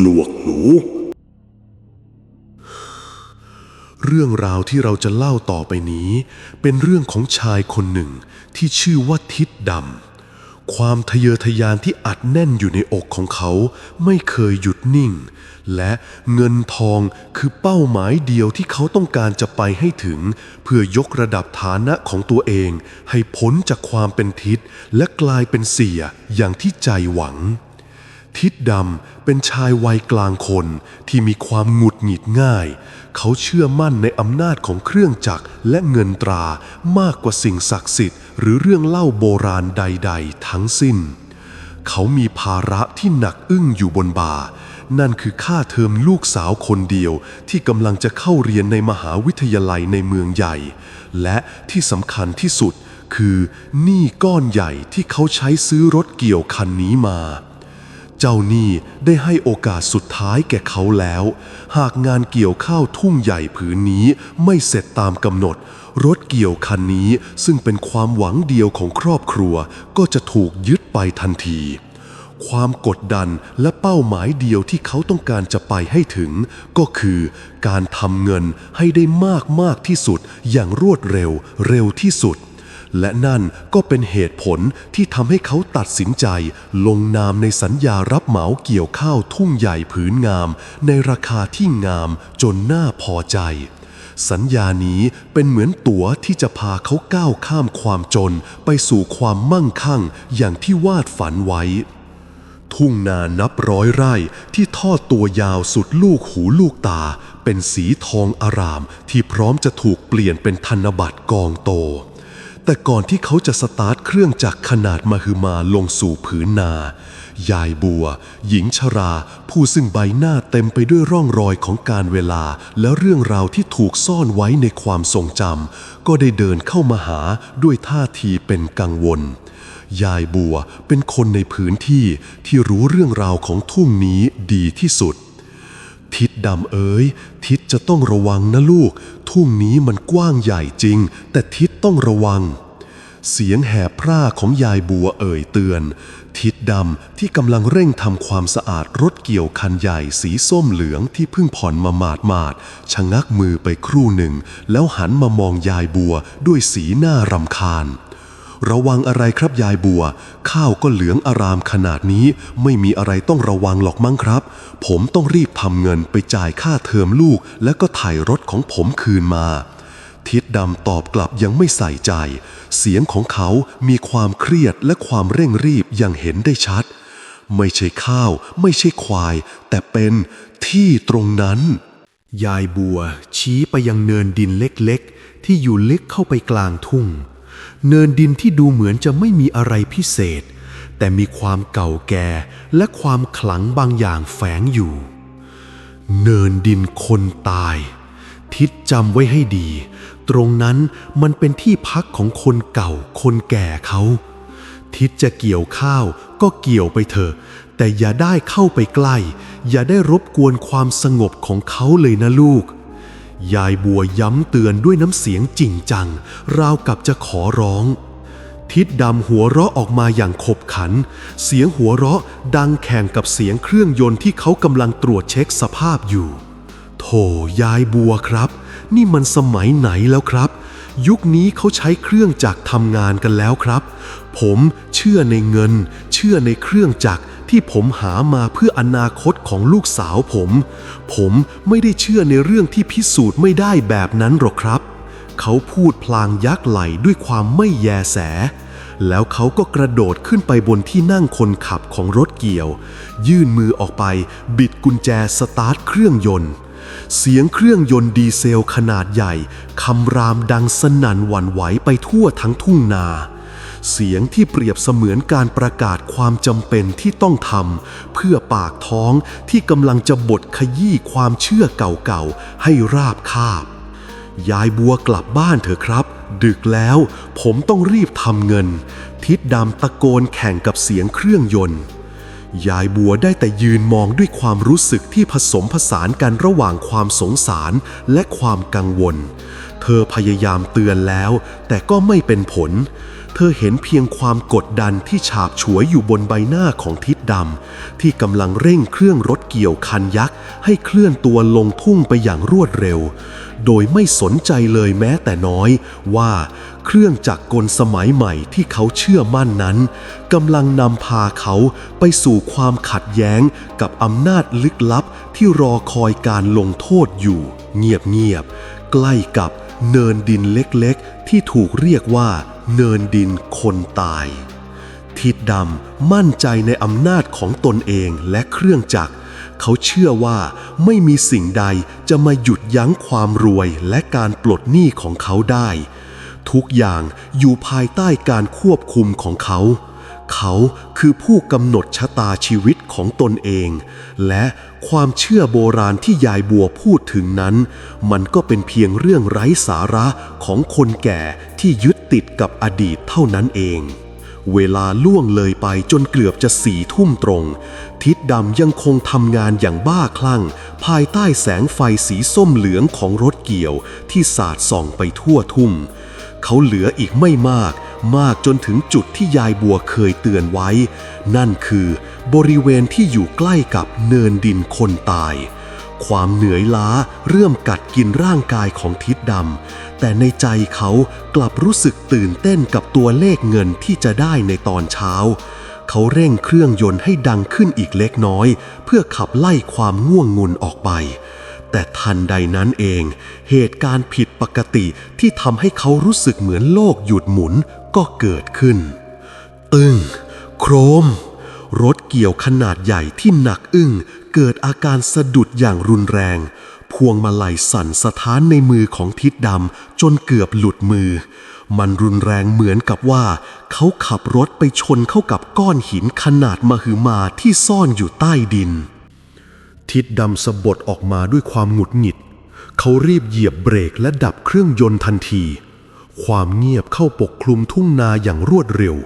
หนวกหนู เรื่องราวที่เราจะเล่าต่อไปนี้ เป็นเรื่องของชายคนหนึ่งที่ชื่อว่าทิดดำ ความทะเยอทะยานที่อัดแน่นอยู่ในอกของเขาไม่เคยหยุดนิ่ง และเงินทองคือเป้าหมายเดียวที่เขาต้องการจะไปให้ถึง เพื่อยกระดับฐานะของตัวเอง ให้พ้นจากความเป็นทิศและกลายเป็นเสียอย่างที่ใจหวัง ทิดดำเป็นชายวัยกลางคนที่มีความหงุดหงิดง่าย เขาเชื่อมั่นในอำนาจของเครื่องจักรและเงินตรามากกว่าสิ่งศักดิ์สิทธิ์หรือเรื่องเล่าโบราณใด ๆ ทั้งสิ้น เขามีภาระที่หนักอึ้งอยู่บนบ่า นั่นคือค่าเทอมลูกสาวคนเดียวที่กำลังจะเข้าเรียนในมหาวิทยาลัยในเมืองใหญ่ และที่สำคัญที่สุดคือหนี้ก้อนใหญ่ที่เขาใช้ซื้อรถเกี่ยวคันนี้มา เจ้าหนี้ได้ให้โอกาสสุดท้ายแก่เขาแล้ว หากงานเกี่ยวข้าวทุ่งใหญ่ผืนนี้ไม่เสร็จตามกำหนด รถเกี่ยวคันนี้ซึ่งเป็นความหวังเดียวของครอบครัว ก็จะถูกยึดไปทันที ความกดดันและเป้าหมายเดียวที่เขาต้องการจะไปให้ถึง ก็คือการทำเงินให้ได้มากมากที่สุดอย่างรวดเร็วเร็วที่สุด และนั่นก็เป็นเหตุผลที่ทำให้เขาตัดสินใจ ลงนามในสัญญารับเหมาเกี่ยวข้าวทุ่งใหญ่ผืนงาม ในราคาที่งามจนน่าพอใจ สัญญานี้เป็นเหมือนตั๋วที่จะพาเขาก้าวข้ามความจน ไปสู่ความมั่งคั่งอย่างที่วาดฝันไว้ ทุ่งนานับร้อยไร่ที่ทอดตัวยาวสุดลูกหูลูกตา เป็นสีทองอารามที่พร้อมจะถูกเปลี่ยนเป็นธนบัตรกองโต แต่ก่อนที่เขาจะสตาร์ทเครื่องจักรขนาดมหึมาลงสู่ผืนนา ยายบัว หญิงชรา ผู้ซึ่งใบหน้าเต็มไปด้วยร่องรอยของการเวลา และเรื่องราวที่ถูกซ่อนไว้ในความทรงจำก็ได้เดินเข้ามาหาด้วยท่าทีเป็นกังวลยายบัวเป็นคนในพื้นที่ที่รู้เรื่องราวของทุ่งนี้ดีที่สุด ทิดดำเอ๋ยทิดจะต้องระวังนะลูก ทุ่งนี้มันกว้างใหญ่จริง แต่ทิดต้องระวัง เสียงแหบพร่าของยายบัวเอ่ยเตือน ทิดดำที่กำลังเร่งทำความสะอาดรถเกี่ยวคันใหญ่สีส้มเหลืองที่เพิ่งผ่อนมาหมาดมาดๆชะงักมือไปครู่หนึ่ง แล้วหันมามองยายบัวด้วยสีหน้ารำคาญ ระวังอะไรครับยายบัว ข้าวก็เหลืองอารามขนาดนี้ ไม่มีอะไรต้องระวังหรอกมั้งครับ ผมต้องรีบทำเงินไปจ่ายค่าเทอมลูก แล้วก็ถ่ายรถของผมคืนมา ทิดดำตอบกลับยังไม่ใส่ใจ เสียงของเขามีความเครียดและความเร่งรีบอย่างเห็นได้ชัด ไม่ใช่ข้าว ไม่ใช่ควาย แต่เป็นที่ตรงนั้น ยายบัวชี้ไปยังเนินดินเล็กๆ ที่อยู่ลึกเข้าไปกลางทุ่ง เนินดินที่ดูเหมือนจะไม่มีอะไรพิเศษ แต่มีความเก่าแก่และความขลังบางอย่างแฝงอยู่ เนินดินคนตาย ทิศจำไว้ให้ดี ตรงนั้นมันเป็นที่พักของคนเก่าคนแก่เขา ทิศจะเกี่ยวข้าวก็เกี่ยวไปเถอะ แต่อย่าได้เข้าไปใกล้ อย่าได้รบกวนความสงบของเขาเลยนะลูก ยายบัวย้ำเตือนด้วยน้ำเสียงจริงจัง ราวกับจะขอร้อง ทิดดำหัวเราะออกมาอย่างขบขัน เสียงหัวเราะดังแข่งกับเสียงเครื่องยนต์ที่เขากำลังตรวจเช็คสภาพอยู่ โถยายบัวครับ นี่มันสมัยไหนแล้วครับ ยุคนี้เขาใช้เครื่องจักรทำงานกันแล้วครับ ผมเชื่อในเงิน เชื่อในเครื่องจักร ที่ผมหามาเพื่ออนาคตของลูกสาวผม ผมไม่ได้เชื่อในเรื่องที่พิสูจน์ไม่ได้แบบนั้นหรอกครับ เขาพูดพลางยักไหลด้วยความไม่แยแส แล้วเขาก็กระโดดขึ้นไปบนที่นั่งคนขับของรถเกี่ยว ยื่นมือออกไป บิดกุญแจสตาร์ทเครื่องยนต์ เสียงเครื่องยนต์ดีเซลขนาดใหญ่คำรามดังสนั่นหวั่นไหวไปทั่วทั้งทุ่งนา เสียงที่เปรียบเสมือนการประกาศความจำเป็นที่ต้องทำเพื่อปากท้องที่กำลังจะบดขยี้ความเชื่อเก่าๆ ให้ราบคาบ ยายบัวกลับบ้านเถอะครับ ดึกแล้วผมต้องรีบทำเงิน ทิดดำตะโกนแข่งกับเสียงเครื่องยนต์ยายบัวได้แต่ยืนมองด้วยความรู้สึกที่ผสมผสานกันระหว่างความสงสารและความกังวล เธอพยายามเตือนแล้ว แต่ก็ไม่เป็นผล เธอเห็นเพียงความกดดันที่ฉาบฉวยอยู่บนใบหน้าของทิดดำที่กำลังเร่งเครื่องรถเกี่ยวคันยักษ์ ให้เคลื่อนตัวลงทุ่งไปอย่างรวดเร็ว โดยไม่สนใจเลยแม้แต่น้อยว่าเครื่องจักรกลสมัยใหม่ที่เขาเชื่อมั่นนั้นกำลังนำพาเขาไปสู่ความขัดแย้งกับอำนาจลึกลับที่รอคอยการลงโทษอยู่ เงียบๆใกล้กับ เนินดินเล็กๆ ที่ถูกเรียกว่า เนินดินคนตาย ทิดดำมั่นใจในอำนาจของตนเองและเครื่องจักร เขาเชื่อว่าไม่มีสิ่งใดจะมาหยุดยั้งความรวยและการปลดหนี้ของเขาได้ ทุกอย่างอยู่ภายใต้การควบคุมของเขา เขาคือผู้กำหนดชะตาชีวิตของตนเอง และความเชื่อโบราณที่ยายบัวพูดถึงนั้น มันก็เป็นเพียงเรื่องไร้สาระของคนแก่ที่ยึดติดกับอดีตเท่านั้นเอง เวลาล่วงเลยไปจนเกือบจะสี่ทุ่มตรง ทิดดำยังคงทำงานอย่างบ้าคลั่ง ภายใต้แสงไฟสีส้มเหลืองของรถเกี่ยวที่สาดส่องไปทั่วทุ่ง เขาเหลืออีกไม่มาก มากจนถึงจุดที่ยายบัวเคยเตือนไว้ นั่นคือบริเวณที่อยู่ใกล้กับเนินดินคนตาย ความเหนื่อยล้าเริ่มกัดกินร่างกายของทิดดำ แต่ในใจเขากลับรู้สึกตื่นเต้นกับตัวเลขเงินที่จะได้ในตอนเช้า เขาเร่งเครื่องยนต์ให้ดังขึ้นอีกเล็กน้อย เพื่อขับไล่ความง่วงงุนออกไป แต่ทันใดนั้นเอง เหตุการณ์ผิดปกติที่ทำให้เขารู้สึกเหมือนโลกหยุดหมุนก็เกิดขึ้น ตึง โครม รถเกี่ยวขนาดใหญ่ที่หนักอึ้งเกิดอาการสะดุดอย่างรุนแรง พวงมาลัยสั่นสะท้านในมือของทิดดำจนเกือบหลุดมือ มันรุนแรงเหมือนกับว่า เขาขับรถไปชนเข้ากับก้อนหินขนาดมหึมาที่ซ่อนอยู่ใต้ดิน ทิดดำสะบดออกมาด้วยความหงุดหงิด เขารีบเหยียบเบรกและดับเครื่องยนต์ทันที ความเงียบเข้าปกคลุมทุ่งนาอย่างรวดเร็ว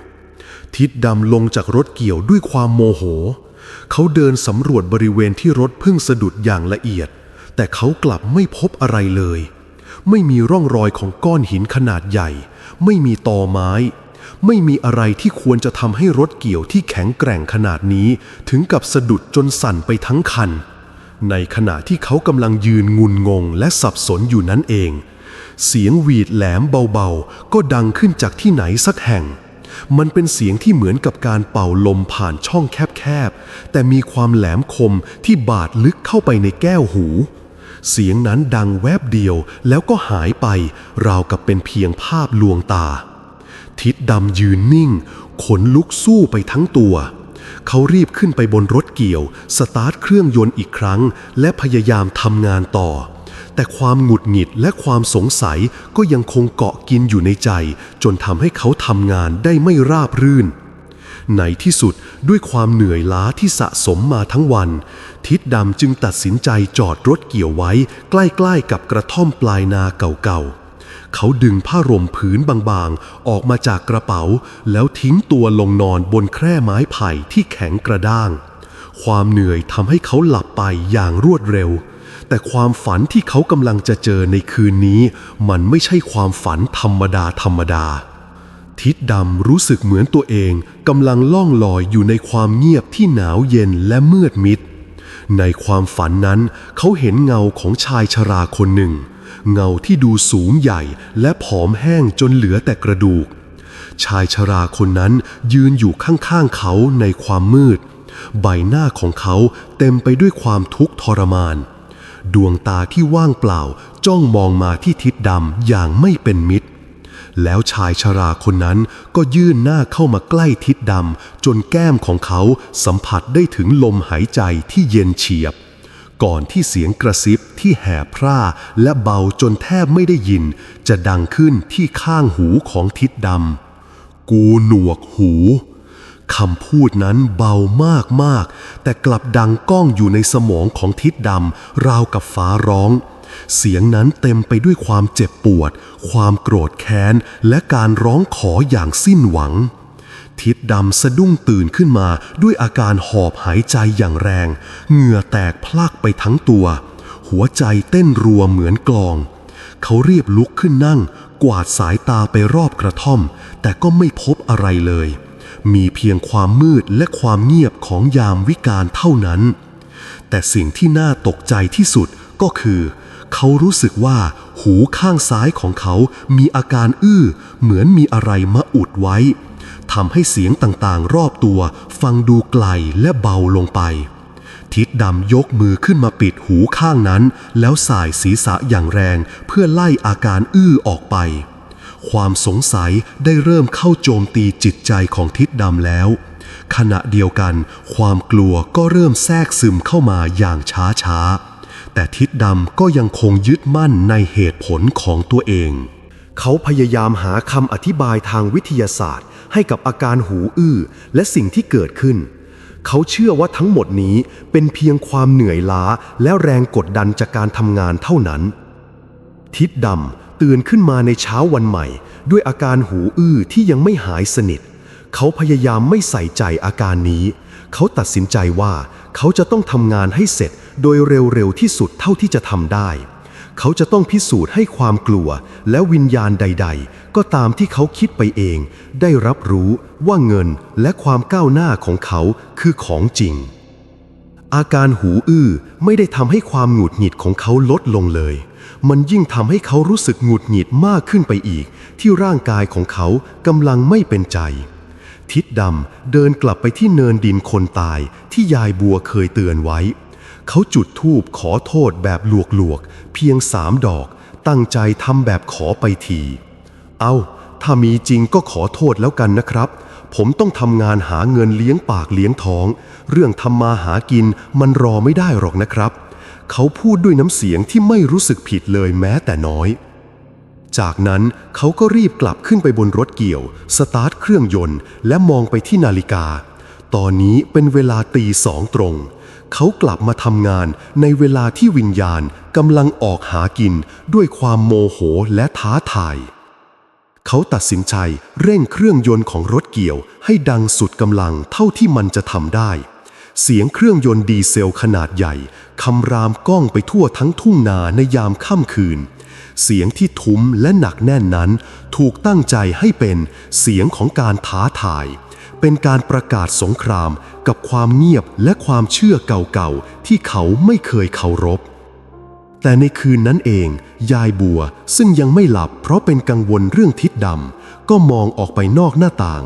ทิดดำลงจากรถเกี่ยวด้วยความโมโห เขาเดินสำรวจบริเวณที่รถเพิ่งสะดุดอย่างละเอียด แต่เขากลับไม่พบอะไรเลย ไม่มีร่องรอยของก้อนหินขนาดใหญ่ ไม่มีตอไม้ ไม่มีอะไรที่ควรจะทำให้รถเกี่ยวที่แข็งแกร่งขนาดนี้ ถึงกับสะดุดจนสั่นไปทั้งคัน ในขณะที่เขากำลังยืนงุนงงและสับสนอยู่นั้นเอง เสียงหวีดแหลมเบาๆ ก็ดังขึ้นจากที่ไหนสักแห่ง มันเป็นเสียงที่เหมือนกับการเป่าลมผ่านช่องแคบๆ แต่มีความแหลมคมที่บาดลึกเข้าไปในแก้วหูเสียงนั้นดังแวบเดียวแล้วก็หายไป ราวกับเป็นเพียงภาพลวงตา ทิดดำยืนนิ่ง ขนลุกสู้ไปทั้งตัว เขารีบขึ้นไปบนรถเกี่ยว สตาร์ทเครื่องยนต์อีกครั้ง และพยายามทำงานต่อ แต่ความหงุดหงิดและความสงสัยก็ยังคงเกาะกินอยู่ในใจ จนทำให้เขาทำงานได้ไม่ราบรื่นในที่สุดด้วยความเหนื่อยล้าที่สะสมมาทั้งวัน ทิดดำจึงตัดสินใจจอดรถเกี่ยวไว้ ใกล้ๆกับกระท่อมปลายนาเก่าๆ เขาดึงผ้าร่มผืนบางๆ ออกมาจากกระเป๋า แล้วทิ้งตัวลงนอนบนแคร่ไม้ไผ่ที่แข็งกระด้าง ความเหนื่อยทำให้เขาหลับไปอย่างรวดเร็ว แต่ความฝันที่เขากำลังจะเจอในคืนนี้ มันไม่ใช่ความฝันธรรมดาธรรมดาทิดดำรู้สึกเหมือนตัวเองกำลังล่องลอยอยู่ในความเงียบที่หนาวเย็นและมืดมิด ในความฝันนั้นเขาเห็นเงาของชายชราคนหนึ่ง เงาที่ดูสูงใหญ่และผอมแห้งจนเหลือแต่กระดูก ชายชราคนนั้นยืนอยู่ข้างๆเขาในความมืด ใบหน้าของเขาเต็มไปด้วยความทุกข์ทรมาน ดวงตาที่ว่างเปล่าจ้องมองมาที่ทิดดำอย่างไม่เป็นมิตร แล้วชายชราคนนั้นก็ยื่นหน้าเข้ามาใกล้ทิดดำจนแก้มของเขาสัมผัสได้ถึงลมหายใจที่เย็นเฉียบ ก่อนที่เสียงกระซิบ ที่แห่พร่าและเบาจนแทบไม่ได้ยิน จะดังขึ้นที่ข้างหูของทิดดำกูหนวกหูคำพูดนั้นเบามากมาก แต่กลับดังก้องอยู่ในสมองของทิดดำราวกับฟ้าร้อง เสียงนั้นเต็มไปด้วยความเจ็บปวด ความโกรธแค้น และการร้องขออย่างสิ้นหวัง ทิดดำสะดุ้งตื่นขึ้นมาด้วยอาการหอบหายใจอย่างแรง เหงื่อแตกพลักไปทั้งตัว หัวใจเต้นรัวเหมือนกลอง เขารีบลุกขึ้นนั่ง กวาดสายตาไปรอบกระท่อม แต่ก็ไม่พบอะไรเลย มีเพียงความมืดและความเงียบของยามวิกาลเท่านั้น แต่สิ่งที่น่าตกใจที่สุดก็คือ เขารู้สึกว่าหูข้างซ้ายของเขามีอาการอื้อ เหมือนมีอะไรมาอุดไว้ทำให้เสียงต่างๆ รอบตัวฟังดูไกลและเบาลงไป ทิดดำยกมือขึ้นมาปิดหูข้างนั้น แล้วสายศีรษะอย่างแรงเพื่อไล่อาการอื้อออกไป ความสงสัยได้เริ่มเข้าโจมตีจิตใจของทิดดำแล้ว ขณะเดียวกัน ความกลัวก็เริ่มแทรกซึมเข้ามาอย่างช้าช้าๆแต่ทิดดำก็ยังคงยึดมั่นในเหตุผลของตัวเอง เขาพยายามหาคำอธิบายทางวิทยาศาสตร์ ให้กับอาการหูอื้อและสิ่งที่เกิดขึ้น เขาเชื่อว่าทั้งหมดนี้เป็นเพียงความเหนื่อยล้าและแรงกดดันจากการทำงานเท่านั้น ทิดดำตื่นขึ้นมาในเช้าวันใหม่ ด้วยอาการหูอื้อที่ยังไม่หายสนิท เขาพยายามไม่ใส่ใจอาการนี้ เขาตัดสินใจว่าเขาจะต้องทำงานให้เสร็จโดยเร็วๆที่สุดเท่าที่จะทำได้ เขาจะต้องพิสูจน์ให้ความกลัวและวิญญาณใด ๆ ก็ตามที่เขาคิดไปเอง ได้รับรู้ว่าเงินและความก้าวหน้าของเขาคือของจริง อาการหูอื้อไม่ได้ทำให้ความหงุดหงิดของเขาลดลงเลย มันยิ่งทำให้เขารู้สึกหงุดหงิดมากขึ้นไปอีก ที่ร่างกายของเขากำลังไม่เป็นใจทิดดำเดินกลับไปที่เนินดินคนตายที่ยายบัวเคยเตือนไว้ เขาจุดธูปขอโทษแบบหลวกๆ เพียงสามดอก ตั้งใจทำแบบขอไปที เอาถ้ามีจริงก็ขอโทษแล้วกันนะครับ ผมต้องทำงานหาเงินเลี้ยงปากเลี้ยงท้อง เรื่องทำมาหากินมันรอไม่ได้หรอกนะครับ เขาพูดด้วยน้ำเสียงที่ไม่รู้สึกผิดเลยแม้แต่น้อย จากนั้นเขาก็รีบกลับขึ้นไปบนรถเกี่ยว สตาร์ทเครื่องยนต์ และมองไปที่นาฬิกา ตอนนี้เป็นเวลาตีสองตรง เขากลับมาทำงานในเวลาที่วิญญาณกำลังออกหากินด้วยความโมโหและท้าทาย เขาตัดสินใจเร่งเครื่องยนต์ของรถเกี่ยวให้ดังสุดกำลังเท่าที่มันจะทำได้ เสียงเครื่องยนต์ดีเซลขนาดใหญ่คำรามก้องไปทั่วทั้งทุ่งนาในยามค่ำคืน เสียงที่ทุ้มและหนักแน่นนั้น ถูกตั้งใจให้เป็นเสียงของการท้าทายเเป็นการประกาศสงครามกับความเงียบและความเชื่อเก่าๆ ที่เขาไม่เคยเคารพ แต่ในคืนนั้นเอง ยายบัวซึ่งยังไม่หลับเพราะเป็นกังวลเรื่องทิศดำก็มองออกไปนอกหน้าต่าง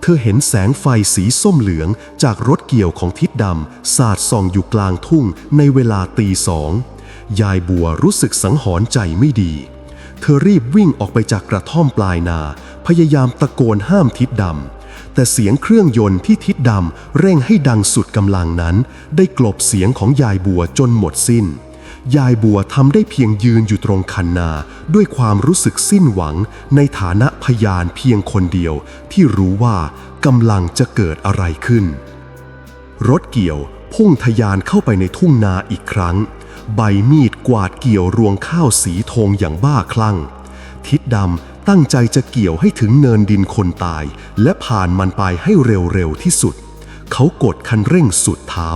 เธอเห็นแสงไฟสีส้มเหลืองจากรถเกี่ยวของทิศดำสาดส่องอยู่กลางทุ่งในเวลาตีสอง ยายบัวรู้สึกสังหรณ์ใจไม่ดีเธอรีบวิ่งออกไปจากกระท่อมปลายนา พยายามตะโกนห้ามทิศดำ แต่เสียงเครื่องยนต์ที่ทิศดำเร่งให้ดังสุดกำลังนั้น ได้กลบเสียงของยายบัวจนหมดสิ้น ยายบัวทำได้เพียงยืนอยู่ตรงคันนา ด้วยความรู้สึกสิ้นหวัง ในฐานะพยานเพียงคนเดียว ที่รู้ว่ากำลังจะเกิดอะไรขึ้น รถเกี่ยวพุ่งทะยานเข้าไปในทุ่งนาอีกครั้ง ใบมีดกวาดเกี่ยวรวงข้าวสีทงอย่างบ้าคลั่ง ทิดดำ ตั้งใจจะเกี่ยวให้ถึงเนินดินคนตาย และผ่านมันไปให้เร็วๆที่สุด เขากดคันเร่งสุดเท้า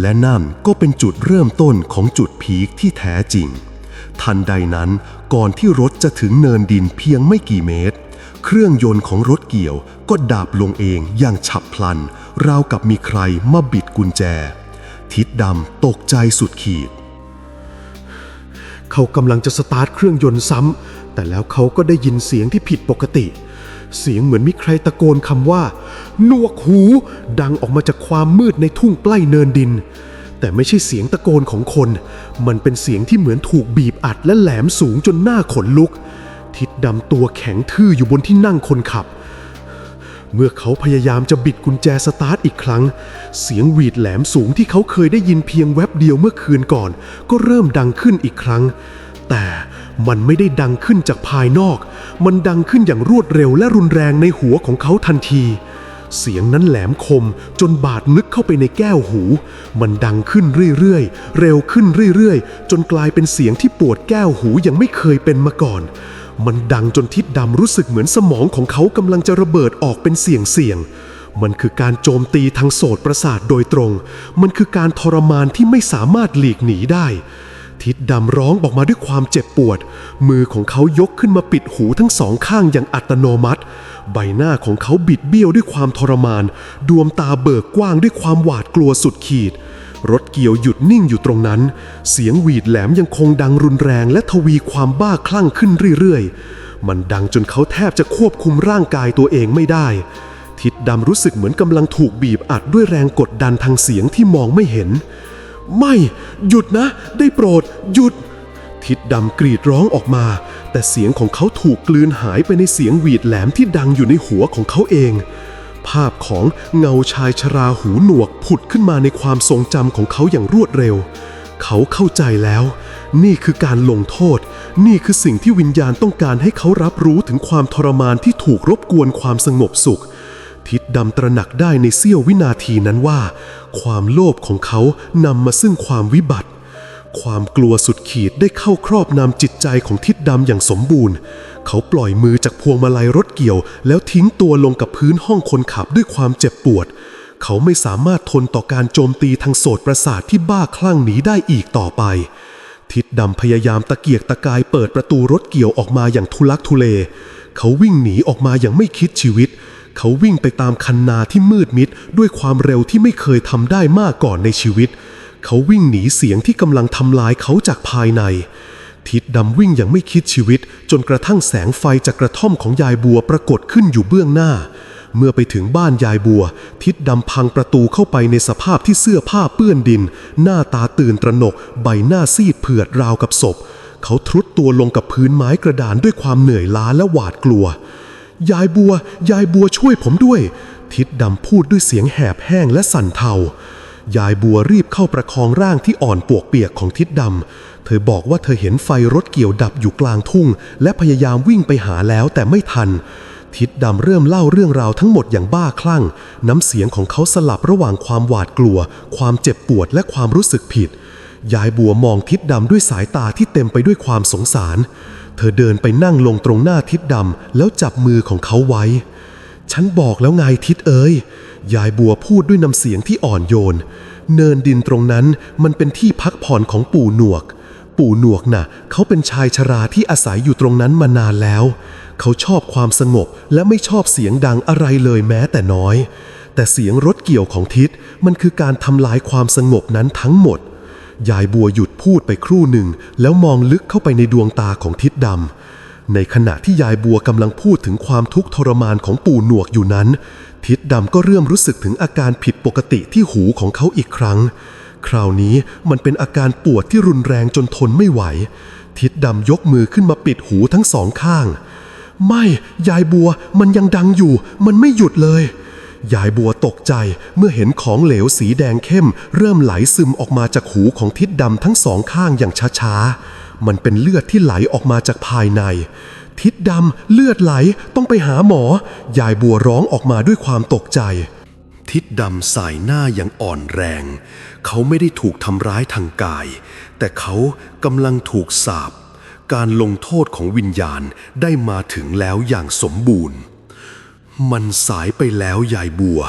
และนั่นก็เป็นจุดเริ่มต้นของจุดพีคที่แท้จริง ทันใดนั้นก่อนที่รถจะถึงเนินดินเพียงไม่กี่เมตร เครื่องยนต์ของรถเกี่ยวก็ดาบลงเองอย่างฉับพลัน ราวกับมีใครมาบิดกุญแจ ทิดดำตกใจสุดขีด เขากำลังจะสตาร์ทเครื่องยนต์ซ้ำ แต่แล้วเขาก็ได้ยินเสียงที่ผิดปกติ เสียงเหมือนมีใครตะโกนคำว่า หนวกหู ดังออกมาจากความมืดในทุ่งใกล้เนินดิน แต่ไม่ใช่เสียงตะโกนของคน มันเป็นเสียงที่เหมือนถูกบีบอัดและแหลมสูงจนหน้าขนลุก ทิดดำตัวแข็งทื่ออยู่บนที่นั่งคนขับเมื่อเขาพยายามจะบิดกุญแจสตาร์ทอีกครั้ง เสียงหวีดแหลมสูงที่เขาเคยได้ยินเพียงแวบเดียวเมื่อคืนก่อน ก็เริ่มดังขึ้นอีกครั้ง แต่มันไม่ได้ดังขึ้นจากภายนอก มันดังขึ้นอย่างรวดเร็วและรุนแรงในหัวของเขาทันที เสียงนั้นแหลมคมจนบาดลึกเข้าไปในแก้วหู มันดังขึ้นเรื่อยๆ เร็วขึ้นเรื่อยๆ จนกลายเป็นเสียงที่ปวดแก้วหูยังไม่เคยเป็นมาก่อน มันดังจนทิดดำรู้สึกเหมือนสมองของเขากำลังจะระเบิดออกเป็นเสียงเสียงๆมันคือการโจมตีทางโสตประสาทโดยตรง มันคือการทรมานที่ไม่สามารถหลีกหนีได้ ทิดดำร้องออกมาด้วยความเจ็บปวด มือของเขายกขึ้นมาปิดหูทั้งสองข้างอย่างอัตโนมัติ ใบหน้าของเขาบิดเบี้ยวด้วยความทรมาน ดวงตาเบิกกว้างด้วยความหวาดกลัวสุดขีด รถเกี่ยวหยุดนิ่งอยู่ตรงนั้น เสียงหวีดแหลมยังคงดังรุนแรงและทวีความบ้าคลั่งขึ้นเรื่อยๆ มันดังจนเขาแทบจะควบคุมร่างกายตัวเองไม่ได้ ทิดดำรู้สึกเหมือนกำลังถูกบีบอัดด้วยแรงกดดันทางเสียงที่มองไม่เห็น ไม่ หยุดนะ ได้โปรด หยุด ทิดดำกรีดร้องออกมา แต่เสียงของเขาถูกกลืนหายไปในเสียงหวีดแหลมที่ดังอยู่ในหัวของเขาเอง ภาพของเงาชายชราหูหนวกผุดขึ้นมาในความทรงจำของเขาอย่างรวดเร็ว เขาเข้าใจแล้ว นี่คือการลงโทษ นี่คือสิ่งที่วิญญาณต้องการให้เขารับรู้ถึงความทรมานที่ถูกรบกวนความสงบสุข ทิดดำตระหนักได้ในเสี้ยววินาทีนั้นว่า ความโลภของเขานำมาซึ่งความวิบัติ ความกลัวสุดขีดได้เข้าครอบนำจิตใจของทิดดำอย่างสมบูรณ์ เขาปล่อยมือจากพวงมาลัยรถเกี่ยว แล้วทิ้งตัวลงกับพื้นห้องคนขับด้วยความเจ็บปวด เขาไม่สามารถทนต่อการโจมตีทางโสตประสาทที่บ้าคลั่งหนีได้อีกต่อไปทิดดำพยายามตะเกียกตะกายเปิดประตูรถเกี่ยวออกมาอย่างทุลักทุเล เขาวิ่งหนีออกมาอย่างไม่คิดชีวิต เขาวิ่งไปตามคันนาที่มืดมิดด้วยความเร็วที่ไม่เคยทำได้มาก่อนในชีวิต เขาวิ่งหนีเสียงที่กำลังทำลายเขาจากภายใน ทิดดำวิ่งอย่างไม่คิดชีวิต จนกระทั่งแสงไฟจากกระท่อมของยายบัวปรากฏขึ้นอยู่เบื้องหน้า เมื่อไปถึงบ้านยายบัว ทิดดำพังประตูเข้าไปในสภาพที่เสื้อผ้าเปื้อนดิน หน้าตาตื่นตระหนก ใบหน้าซีดเผือดราวกับศพ เขาทรุดตัวลงกับพื้นไม้กระดานด้วยความเหนื่อยล้าและหวาดกลัว ยายบัว ยายบัวช่วยผมด้วย ทิดดำพูดด้วยเสียงแหบแห้งและสั่นเทายายบัวรีบเข้าประคองร่างที่อ่อนปวกเปียกของทิดดำ เธอบอกว่าเธอเห็นไฟรถเกี่ยวดับอยู่กลางทุ่ง และพยายามวิ่งไปหาแล้วแต่ไม่ทัน ทิดดำเริ่มเล่าเรื่องราวทั้งหมดอย่างบ้าคลั่ง น้ำเสียงของเขาสลับระหว่างความหวาดกลัว ความเจ็บปวดและความรู้สึกผิด ยายบัวมองทิดดำด้วยสายตาที่เต็มไปด้วยความสงสาร เธอเดินไปนั่งลงตรงหน้าทิดดำแล้วจับมือของเขาไว้ ฉันบอกแล้วไงทิดเอ๋ย ยายบัวพูดด้วยน้ำเสียงที่อ่อนโยน เนินดินตรงนั้นมันเป็นที่พักผ่อนของปู่หนวก ปู่หนวกน่ะ เขาเป็นชายชราที่อาศัยอยู่ตรงนั้นมานานแล้ว เขาชอบความสงบและไม่ชอบเสียงดังอะไรเลยแม้แต่น้อย แต่เสียงรถเกี่ยวของทิดมันคือการทำลายความสงบนั้นทั้งหมด ยายบัวหยุดพูดไปครู่หนึ่ง แล้วมองลึกเข้าไปในดวงตาของทิดดำ ในขณะที่ยายบัวกำลังพูดถึงความทุกข์ทรมานของปู่หนวกอยู่นั้น ทิดดำก็เริ่มรู้สึกถึงอาการผิดปกติที่หูของเขาอีกครั้ง คราวนี้มันเป็นอาการปวดที่รุนแรงจนทนไม่ไหว ทิดดำยกมือขึ้นมาปิดหูทั้งสองข้าง ไม่ ยายบัวมันยังดังอยู่ มันไม่หยุดเลย ยายบัวตกใจเมื่อเห็นของเหลวสีแดงเข้ม เริ่มไหลซึมออกมาจากหูของทิดดำทั้งสองข้างอย่างช้าๆ มันเป็นเลือดที่ไหลออกมาจากภายใน ทิดดำเลือดไหลต้องไปหาหมอ ยายบัวร้องออกมาด้วยความตกใจ ทิดดำสายหน้าอย่างอ่อนแรง เขาไม่ได้ถูกทำร้ายทางกาย แต่เขากำลังถูกสาปการลงโทษของวิญญาณได้มาถึงแล้วอย่างสมบูรณ์ มันสายไปแล้วยายบัว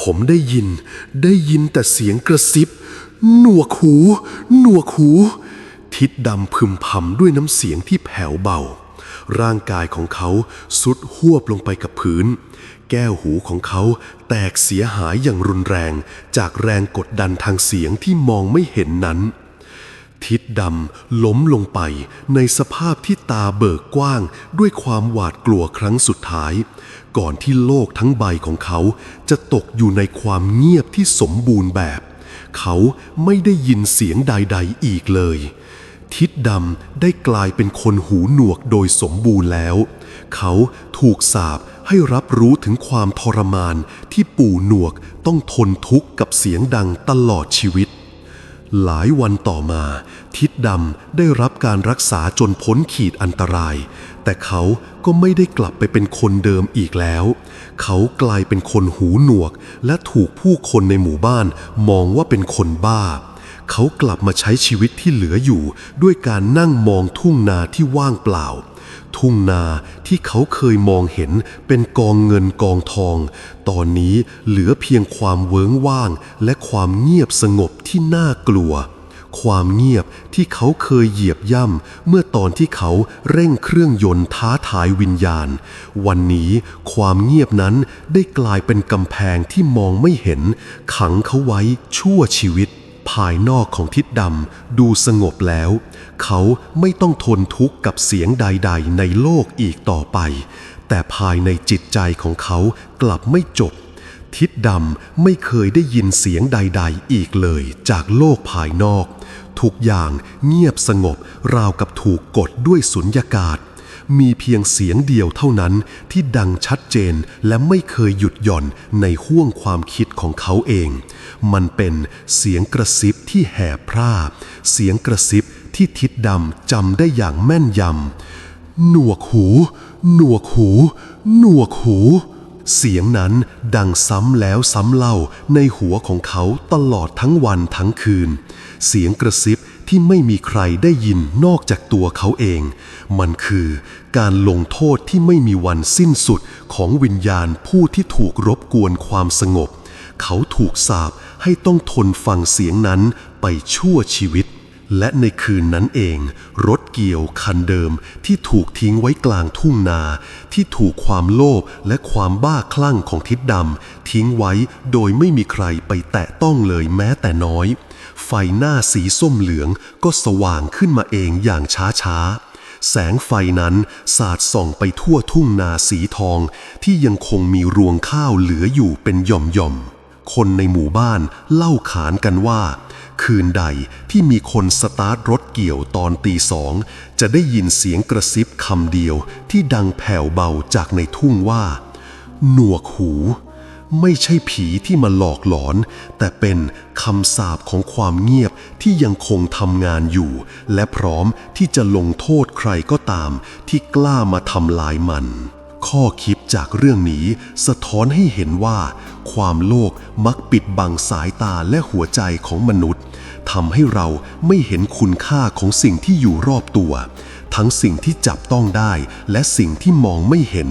ผมได้ยิน ได้ยินแต่เสียงกระซิบ หนวกหู หนวกหู ทิดดำพึมพำด้วยน้ำเสียงที่แผ่วเบา ร่างกายของเขาสุดหวบลงไปกับพื้น แก้วหูของเขาแตกเสียหายอย่างรุนแรง จากแรงกดดันทางเสียงที่มองไม่เห็นนั้น ทิดดำล้มลงไปในสภาพที่ตาเบิกกว้างด้วยความหวาดกลัวครั้งสุดท้าย ก่อนที่โลกทั้งใบของเขาจะตกอยู่ในความเงียบที่สมบูรณ์แบบ เขาไม่ได้ยินเสียงใด ๆ อีกเลย ทิดดำได้กลายเป็นคนหูหนวกโดยสมบูรณ์แล้ว เขาถูกสาปให้รับรู้ถึงความทรมานที่ปู่หนวกต้องทนทุกข์กับเสียงดังตลอดชีวิต หลายวันต่อมา ทิดดำได้รับการรักษาจนพ้นขีดอันตราย แต่เขาก็ไม่ได้กลับไปเป็นคนเดิมอีกแล้ว เขากลายเป็นคนหูหนวก และถูกผู้คนในหมู่บ้านมองว่าเป็นคนบ้า เขากลับมาใช้ชีวิตที่เหลืออยู่ ด้วยการนั่งมองทุ่งนาที่ว่างเปล่า ทุ่งนาที่เขาเคยมองเห็นเป็นกองเงินกองทอง ตอนนี้เหลือเพียงความเวิ้งว่าง และความเงียบสงบที่น่ากลัว ความเงียบที่เขาเคยเหยียบย่ำเมื่อตอนที่เขาเร่งเครื่องยนต์ท้าทายวิญญาณ วันนี้ความเงียบนั้นได้กลายเป็นกำแพงที่มองไม่เห็น ขังเขาไว้ชั่วชีวิต ภายนอกของทิดดำดูสงบแล้ว เขาไม่ต้องทนทุกข์กับเสียงใด ๆ ในโลกอีกต่อไป แต่ภายในจิตใจของเขากลับไม่จบ ทิดดำไม่เคยได้ยินเสียงใด ๆ อีกเลยจากโลกภายนอก ทุกอย่างเงียบสงบราวกับถูกกดด้วยสุญญากาศ มีเพียงเสียงเดียวเท่านั้นที่ดังชัดเจนและไม่เคยหยุดหย่อนในห้วงความคิดของเขาเอง มันเป็นเสียงกระซิบที่แห่พร่า เสียงกระซิบ ที่ทิดดำจำได้อย่างแม่นยำ หนวกหู หนวกหู หนวกหู เสียงนั้นดังซ้ำแล้วซ้ำเล่าในหัวของเขาตลอดทั้งวันทั้งคืน เสียงกระซิบที่ไม่มีใครได้ยินนอกจากตัวเขาเอง มันคือการลงโทษที่ไม่มีวันสิ้นสุดของวิญญาณผู้ที่ถูกรบกวนความสงบ เขาถูกสาปให้ต้องทนฟังเสียงนั้นไปชั่วชีวิต และในคืนนั้นเอง รถเกี่ยวคันเดิมที่ถูกทิ้งไว้กลางทุ่งนา ที่ถูกความโลภและความบ้าคลั่งของทิดดำทิ้งไว้โดยไม่มีใครไปแตะต้องเลยแม้แต่น้อย ไฟหน้าสีส้มเหลืองก็สว่างขึ้นมาเองอย่างช้าๆแสงไฟนั้นสาดส่องไปทั่วทุ่งนาสีทอง ที่ยังคงมีรวงข้าวเหลืออยู่เป็นหย่อมๆคนในหมู่บ้านเล่าขานกันว่า คืนใดที่มีคนสตาร์ทรถเกี่ยวตอนตีสอง จะได้ยินเสียงกระซิบคำเดียวที่ดังแผ่วเบาจากในทุ่งว่า หนวกหู ไม่ใช่ผีที่มาหลอกหลอน แต่เป็นคำสาปของความเงียบที่ยังคงทำงานอยู่ และพร้อมที่จะลงโทษใครก็ตาม ที่กล้ามาทำลายมันข้อคิดจากเรื่องนี้สะท้อนให้เห็นว่า ความโลภมักปิดบังสายตาและหัวใจของมนุษย์ ทำให้เราไม่เห็นคุณค่าของสิ่งที่อยู่รอบตัว ทั้งสิ่งที่จับต้องได้และสิ่งที่มองไม่เห็น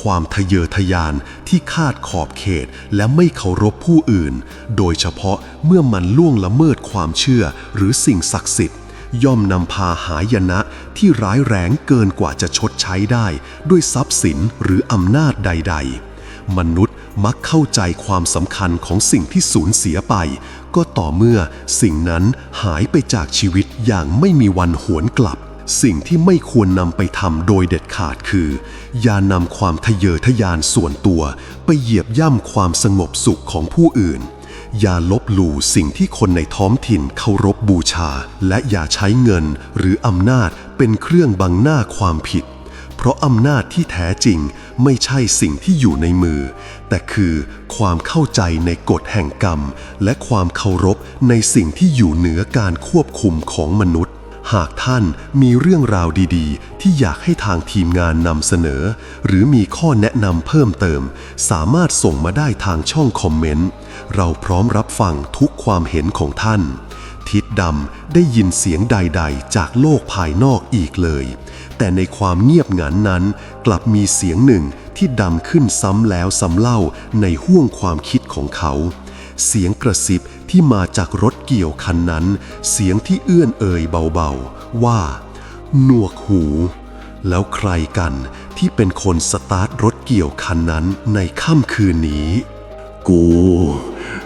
ความทะเยอทะยานที่คาดขอบเขตและไม่เคารพผู้อื่น โดยเฉพาะเมื่อมันล่วงละเมิดความเชื่อหรือสิ่งศักดิ์สิทธิ์ย่อมนำพาหายนะที่ร้ายแรงเกินกว่าจะชดใช้ได้ ด้วยทรัพย์สินหรืออำนาจใด ๆ มนุษย์มักเข้าใจความสำคัญของสิ่งที่สูญเสียไป ก็ต่อเมื่อสิ่งนั้นหายไปจากชีวิตอย่างไม่มีวันหวนกลับ สิ่งที่ไม่ควรนำไปทำโดยเด็ดขาดคือ อย่านำความทะเยอทะยานส่วนตัว ไปเหยียบย่ำความสงบสุขของผู้อื่น อย่าลบหลู่สิ่งที่คนในท้องถิ่นเคารพบูชา และอย่าใช้เงินหรืออำนาจเป็นเครื่องบังหน้าความผิด ราะอำนาจที่แท้จริงไม่ใช่สิ่งที่อยู่ในมือ แต่คือความเข้าใจในกฎแห่งกรรม และความเคารพในสิ่งที่อยู่เหนือการควบคุมของมนุษย์ หากท่านมีเรื่องราวดีๆ ที่อยากให้ทางทีมงานนำเสนอ หรือมีข้อแนะนำเพิ่มเติม สามารถส่งมาได้ทางช่องคอมเมนต์ เราพร้อมรับฟังทุกความเห็นของท่าน ทิดดำได้ยินเสียงใดๆ จากโลกภายนอกอีกเลย แต่ในความเงียบงันนั้น กลับมีเสียงหนึ่งที่ดังขึ้นซ้ำแล้วซ้ำเล่าในห้วงความคิดของเขา เสียงกระซิบที่มาจากรถเกี่ยวคันนั้น เสียงที่เอื้อนเอ่ยเบาๆ ว่า หนวกหู แล้วใครกันที่เป็นคนสตาร์ทรถเกี่ยวคันนั้นในค่ำคืนนี้ กู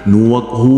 หนวกหู